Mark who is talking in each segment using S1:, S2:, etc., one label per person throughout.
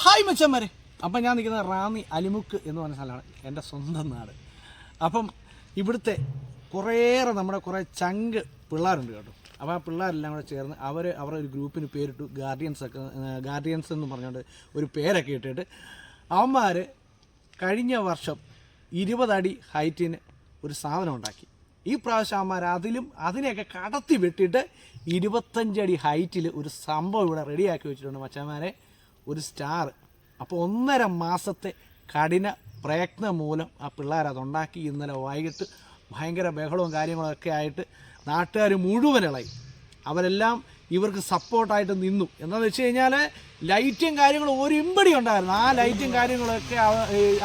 S1: Hi മച്ചന്മാരെ. അപ്പം ഞാൻ നിൽക്കുന്നത് റാന്നി അലിമുക്ക് എന്ന് പറഞ്ഞ സ്ഥലമാണ്. എന്റെ സ്വന്തം നാട്. അപ്പം ഇവിടുത്തെ കുറേയേറെ നമ്മുടെ കുറേ ചങ്ക് പിള്ളേരുണ്ട് കേട്ടോ. അപ്പോൾ ആ പിള്ളേരെല്ലാം കൂടെ ചേർന്ന് അവർ അവരുടെ ഒരു ഗ്രൂപ്പിന് പേരിട്ടു. ഗാർഡിയൻസ് ഒക്കെ ഗാർഡിയൻസ് എന്ന് പറഞ്ഞുകൊണ്ട് ഒരു പേരൊക്കെ ഇട്ടിട്ട് അവന്മാർ കഴിഞ്ഞ വർഷം ഇരുപതടി ഹൈറ്റിന് ഒരു സാധനം ഉണ്ടാക്കി. ഈ പ്രാവശ്യം അവന്മാർ അതിലും അതിനെയൊക്കെ കടത്തി വെട്ടിയിട്ട് ഇരുപത്തഞ്ചടി ഹൈറ്റിൽ ഒരു സംഭവം ഇവിടെ റെഡിയാക്കി വെച്ചിട്ടുണ്ട് മച്ചന്മാരെ. ഒരു സ്റ്റാർ. അപ്പോൾ ഒന്നര മാസത്തെ കഠിന പ്രയത്നം മൂലം ആ പിള്ളേർ അതുണ്ടാക്കി. ഇന്നലെ വൈകിട്ട് ഭയങ്കര ബഹളവും കാര്യങ്ങളൊക്കെ ആയിട്ട് നാട്ടുകാർ മുഴുവൻ ഇളയി അവരെല്ലാം ഇവർക്ക് സപ്പോർട്ടായിട്ട് നിന്നു. എന്താണെന്ന് വെച്ച് കഴിഞ്ഞാൽ ലൈറ്റും കാര്യങ്ങളും ഒരു ഇമ്പടി ഉണ്ടായിരുന്നു. ആ ലൈറ്റും കാര്യങ്ങളൊക്കെ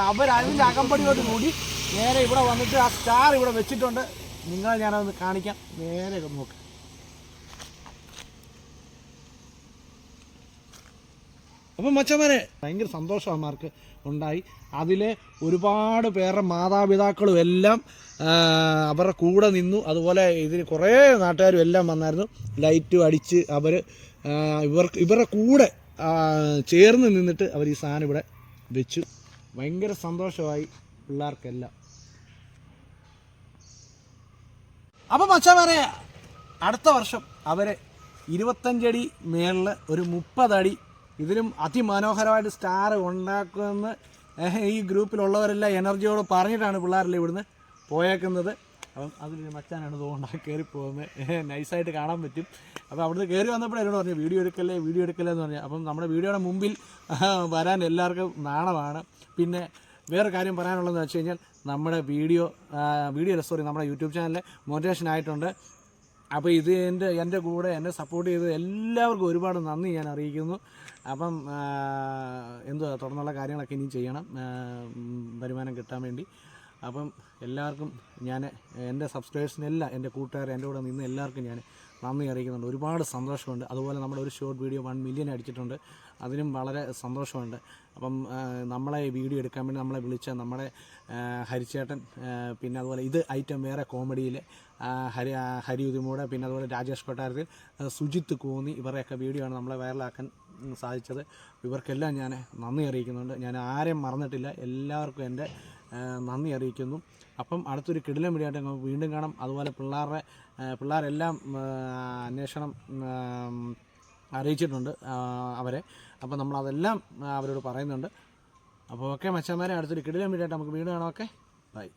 S1: അവർ അതിന്റെ അകമ്പടിയോട് കൂടി നേരെ ഇവിടെ വന്നിട്ട് ആ സ്റ്റാർ ഇവിടെ വെച്ചിട്ടുണ്ട്. നിങ്ങളെ ഞാനതൊന്ന് കാണിക്കാം. നേരെ നോക്ക്. അപ്പം മച്ചമാരെ ഭയങ്കര സന്തോഷം അമ്മമാർക്ക് ഉണ്ടായി. അതിൽ ഒരുപാട് പേരുടെ മാതാപിതാക്കളും എല്ലാം അവരുടെ കൂടെ നിന്നു. അതുപോലെ ഇതിന് കുറേ നാട്ടുകാരും എല്ലാം വന്നായിരുന്നു. ലൈറ്റും അടിച്ച് അവർ ഇവർക്ക് ഇവരുടെ കൂടെ ചേർന്ന് നിന്നിട്ട് അവർ ഈ സാധനം ഇവിടെ വെച്ചു. ഭയങ്കര സന്തോഷമായി പിള്ളേർക്കെല്ലാം. അപ്പം മച്ചമാരെ അടുത്ത വർഷം അവരെ ഇരുപത്തഞ്ചടി മേളിൽ ഒരു മുപ്പതടി ഇതിലും അതിമനോഹരമായിട്ട് സ്റ്റാർ ഉണ്ടാക്കുമെന്ന് ഈ ഗ്രൂപ്പിലുള്ളവരെല്ലാം എനർജിയോട് പറഞ്ഞിട്ടാണ് പിള്ളേരെല്ലാം ഇവിടുന്ന് പോയേക്കുന്നത്. അപ്പം അതിലൊരു മച്ചാനാണ് തോന്നുന്നത് കയറി പോകുന്നത് നൈസായിട്ട് കാണാൻ പറ്റും. അപ്പോൾ അവിടുന്ന് കയറി വന്നപ്പോഴേ എന്നോട് പറഞ്ഞു വീഡിയോ എടുക്കല്ലേ വീഡിയോ എടുക്കല്ലേ എന്ന് പറഞ്ഞു. അപ്പം നമ്മുടെ വീഡിയോയുടെ മുമ്പിൽ വരാൻ എല്ലാവർക്കും നാണമാണ്. പിന്നെ വേറെ കാര്യം പറയാനുള്ളതെന്ന് വെച്ച് കഴിഞ്ഞാൽ നമ്മുടെ വീഡിയോ വീഡിയോ സോറി നമ്മുടെ യൂട്യൂബ് ചാനലിൽ മോട്ടിവേഷൻ ആയിട്ടുണ്ട്. അപ്പോൾ ഇത് എന്റെ എന്റെ കൂടെ എന്നെ സപ്പോർട്ട് ചെയ്ത് എല്ലാവർക്കും ഒരുപാട് നന്ദി ഞാൻ അറിയിക്കുന്നു. അപ്പം എന്തുവാ തുടർന്നുള്ള കാര്യങ്ങളൊക്കെ ഇനിയും ചെയ്യണം. വരുമാനം കിട്ടാൻ വേണ്ടി. അപ്പം എല്ലാവർക്കും ഞാൻ എന്റെ സബ്സ്ക്രൈബേഴ്സിനെല്ലാം എന്റെ കൂട്ടുകാരെ എന്റെ കൂടെ നിന്ന് എല്ലാവർക്കും ഞാൻ നന്ദി അറിയിക്കുന്നുണ്ട്. ഒരുപാട് സന്തോഷമുണ്ട്. അതുപോലെ നമ്മുടെ ഒരു ഷോർട്ട് വീഡിയോ വൺ മില്യൺ അടിച്ചിട്ടുണ്ട്. അതിനും വളരെ സന്തോഷമുണ്ട്. അപ്പം നമ്മളെ വീഡിയോ എടുക്കാൻ വേണ്ടി നമ്മളെ വിളിച്ച നമ്മുടെ ഹരിച്ചേട്ടൻ പിന്നെ അതുപോലെ ഇത് ഐറ്റം വേറെ കോമഡിയിൽ ഹരി ഹരി ഉദിമൂടെ പിന്നെ അതുപോലെ രാജേഷ് കൊട്ടാരത്തിൽ സുജിത്ത് കൂന്നി ഇവരുടെയൊക്കെ വീഡിയോ ആണ് നമ്മളെ വൈറലാക്കാൻ സാധിച്ചത്. ഇവർക്കെല്ലാം ഞാൻ നന്ദി അറിയിക്കുന്നുണ്ട്. ഞാൻ ആരെയും മറന്നിട്ടില്ല. എല്ലാവർക്കും എന്റെ നന്ദി അറിയിക്കുന്നു. അപ്പം അടുത്തൊരു കിടിലം വീഡിയോ ആയിട്ട് വീണ്ടും കാണാം. അതുപോലെ പിള്ളേരുടെ പിള്ളേരെല്ലാം അന്വേഷണം അറിയിച്ചിട്ടുണ്ട് അവരെ. അപ്പം നമ്മളതെല്ലാം അവരോട് പറയുന്നുണ്ട്. അപ്പോൾ ഓക്കെ മച്ചന്മാരെ അടുത്തൊരു കിടിലം വീഡിയോ നമുക്ക് വീണ്ടും കാണാം. Okay bye.